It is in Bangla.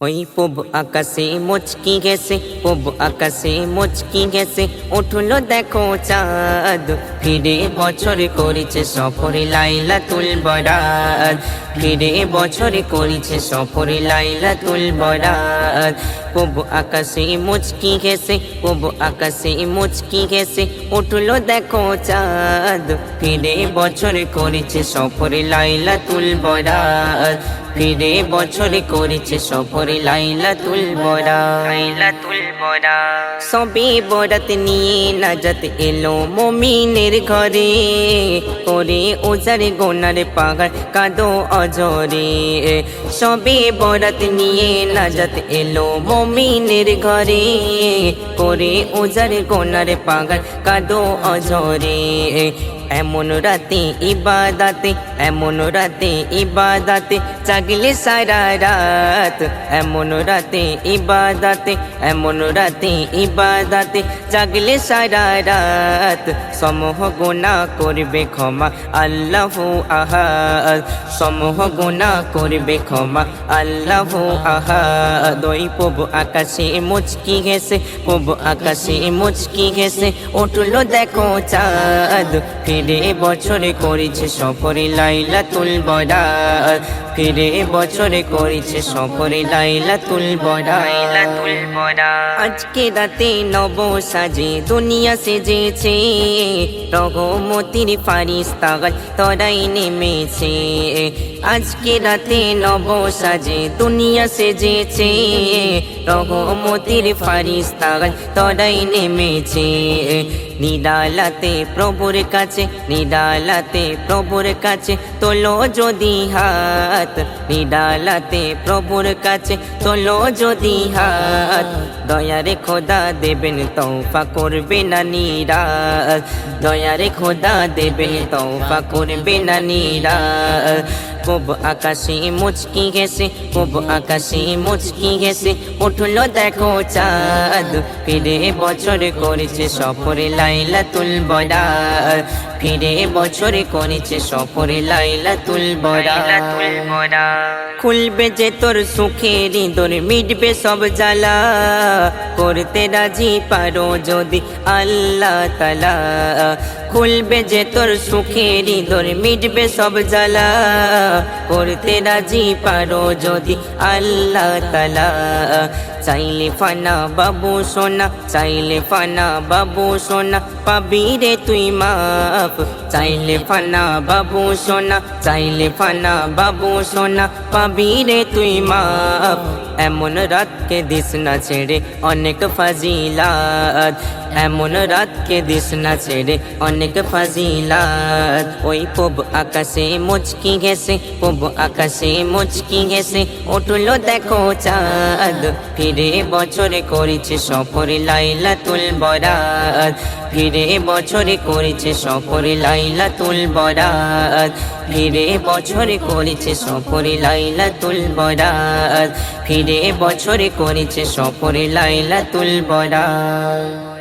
ওই পব আকাশে মুচকি গেছে পব আকাশে মুচকি গেছে উঠল, দেখো চাঁদ। ফিরে বছর করেছে সফরে লাইলা তুল বরাত ফিরে বছর করেছে সফরে লাইলা তুল বরাত পব আকাশে মুচকি গেছে পব আকাশে মুচকি গেছে উঠল, দেখো চাঁদ। ফিরে বছর করেছে সফরে লাইলা তুল বরাত ফিরে বছরে করেছে সফরে লাইলা তুল বরা লাইলা তুল বরা সবে বরাত নিয়ে নাজাত এলো মমিনের ঘরে। করে ওজার গোনার পাগার কাদো অজরে। সবে বরাত নিয়ে নাজাত এলো মমিনের ঘরে। করে ওজার গোনার পাগার কাদো অজরে। এমন রাতে ইবাদাতে, এমন রাতে ইবাদাতে, জাগলে সারা রাত। এমন রাতে ইবাদাতে, এমন রাতে ইবাদাতে, জাগলে সারা রাত। সমহ গুণা করবে ক্ষমা, আল্লাহ আহাদ। সমহ গুণা করবে ক্ষমা, আল্লাহ আহাদ। ওই পব আকাশে মুচকি গেছে পব আকাশে মুচকি গেছে উঠল দেখো চাঁদ। বছরে করেছে সফরে লাইলা তুল বড়া ফিরে বছরে করেছে সফরে লাইলা তুল বরাইলা তুল বড়া আজকে রাতে নব সাজে দুনিয়া সেজেছে। রঘমতির ফারিস্তাগাল তরাই নেমেছে। আজকে রাতে নব সাজে, দুনিয়া সেজেছে রঘমতির ফারিস তাগাল তরাই নেমেছে। নিদালাতে প্রভুর কাছে, নিদালাতে প্রভুর কাছে তোলো যদি হাত। নিদালাতে প্রভুর কাছে তোলো যদি হাত। দয়ারে খোদা দেবেন তৌফা করবে না নিরাত দয়ারে খোদা দেবেন তৌফা করবে না নিরাত পব আকাশে মুচকি গেছে পব আকাশে মুচকি গেছে উঠল দেখো চাঁদ ফিরে বছর করেছে সফরে লাইলা তুল বরাত ফিরে বছরে করেছে সফরে লাইলা তুল বরাত খুলবে যে তোর সুখের ইঁদর মিটবে সব জ্বালা। করতে রাজি পারো যদি আল্লাহ তালা খুলবে যে তোর সুখের দোর, মিটবে সব জ্বালা। করতে রাজি পারো যদি আল্লাহ তালা চাইলে ফানা বাবু সোনা, চাইলে ফানা বাবু সোনা, পাবি রে তুই মাপ চাইলে ফানা বাবু সোনা, চাইলে ফানা বাবু সোনা, পাবি রে তুই মাপ এমন রাতকে দিস না ছেড়ে অনেক ফাজিলাত। এমন রাতকে দিস না ছেড়ে অনেক ফাজিলাত। ওই পব আকাশে মুচকি গেছে পব আকাশে মুচকি গেছে উঠল দেখো চাঁদ। ফিরে বছরে করেছে সফরে লাইলা তুল বরাত। ফিরে বছরে করেছে সফরে লাইলা তুল বরাত। ফিরে বছরে করেছে সফরে লাইলাতুল বরাত। ফিরে বছরে করেছে সফরে লাইলাতুল বরাত।